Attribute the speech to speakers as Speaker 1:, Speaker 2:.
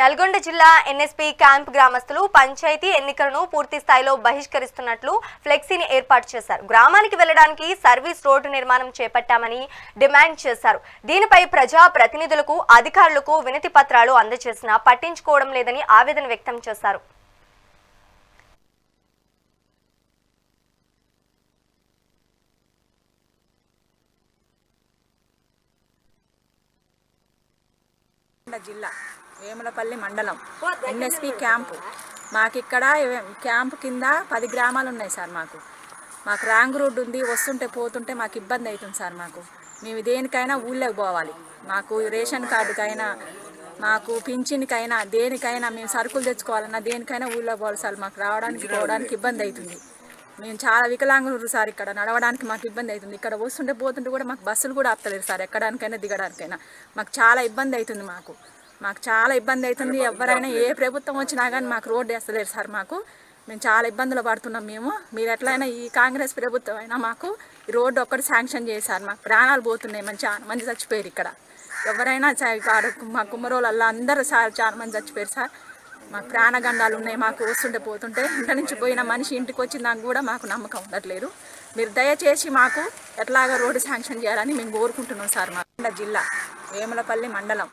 Speaker 1: నల్గొండ జిల్లా NSP camp గ్రామస్తులు పంచాయతీ ఎన్నికలను పూర్తి స్థాయిలో బహిష్కరిస్తున్నట్లు ఫ్లెక్సీని ఏర్పాటు చేశారు. గ్రామానికి వెళ్ళడానికి సర్వీస్ రోడ్డు నిర్మాణం చేపట్టామని డిమాండ్ చేశారు. దీనిపై ప్రజా ప్రతినిధులకు అధికారులకు వినతి పత్రాలు అందజేసినా పట్టించుకోవడం లేదని ఆవేదన వ్యక్తం చేశారు.
Speaker 2: జిల్లా వేములపల్లి మండలం ఎన్ఎస్పి క్యాంపు. మాకు ఇక్కడ క్యాంపు కింద పది గ్రామాలు ఉన్నాయి సార్ మాకు. మాకు రాంగ్ రోడ్డు ఉంది వస్తుంటే పోతుంటే మాకు ఇబ్బంది అవుతుంది సార్ మాకు. మేము దేనికైనా ఊళ్ళోకి పోవాలి. మాకు రేషన్ కార్డుకైనా మాకు పింఛన్కైనా దేనికైనా మేము సరుకులు తెచ్చుకోవాలన్నా దేనికైనా ఊళ్ళో పోవాలి సార్. మాకు రావడానికి పోవడానికి ఇబ్బంది అవుతుంది. మేము చాలా వికలాంగులు సార్ ఇక్కడ. నడవడానికి మాకు ఇబ్బంది అవుతుంది. ఇక్కడ వస్తుంటే పోతుంటే కూడా మాకు బస్సులు కూడా ఆపుతలేరు సార్. ఎక్కడానికైనా దిగడానికైనా. మాకు చాలా ఇబ్బంది అవుతుంది మాకు. మాకు చాలా ఇబ్బంది అవుతుంది. ఎవరైనా ఏ ప్రభుత్వం వచ్చినా కానీ మాకు రోడ్డు వేస్తలేరు సార్ మాకు. మేము చాలా ఇబ్బందులు పడుతున్నాం మేము. మీరు ఎట్లయినా ఈ కాంగ్రెస్ ప్రభుత్వం అయినా మాకు ఈ రోడ్డు ఒక్కటి శాంక్షన్ చేశారు మాకు ప్రాణాలు పోతున్నాయి. మంచి చాలా మంది చచ్చిపోయారు ఇక్కడ. ఎవరైనా మా కుమ్మరోళ్ళల్లో అందరూ సార్ చాలా మంది చచ్చిపోయారు సార్. మాకు ప్రాణగండాలు ఉన్నాయి. మాకు వస్తుంటే పోతుంటే ఇంటి నుంచి పోయిన మనిషి ఇంటికి వచ్చిందాక కూడా మాకు నమ్మకం ఉండట్లేదు. మీరు దయచేసి మాకు ఎట్లాగా రోడ్డు శాంక్షన్ చేయాలని మేము కోరుకుంటున్నాం సార్ మా జిల్లా. వేములపల్లి మండలం.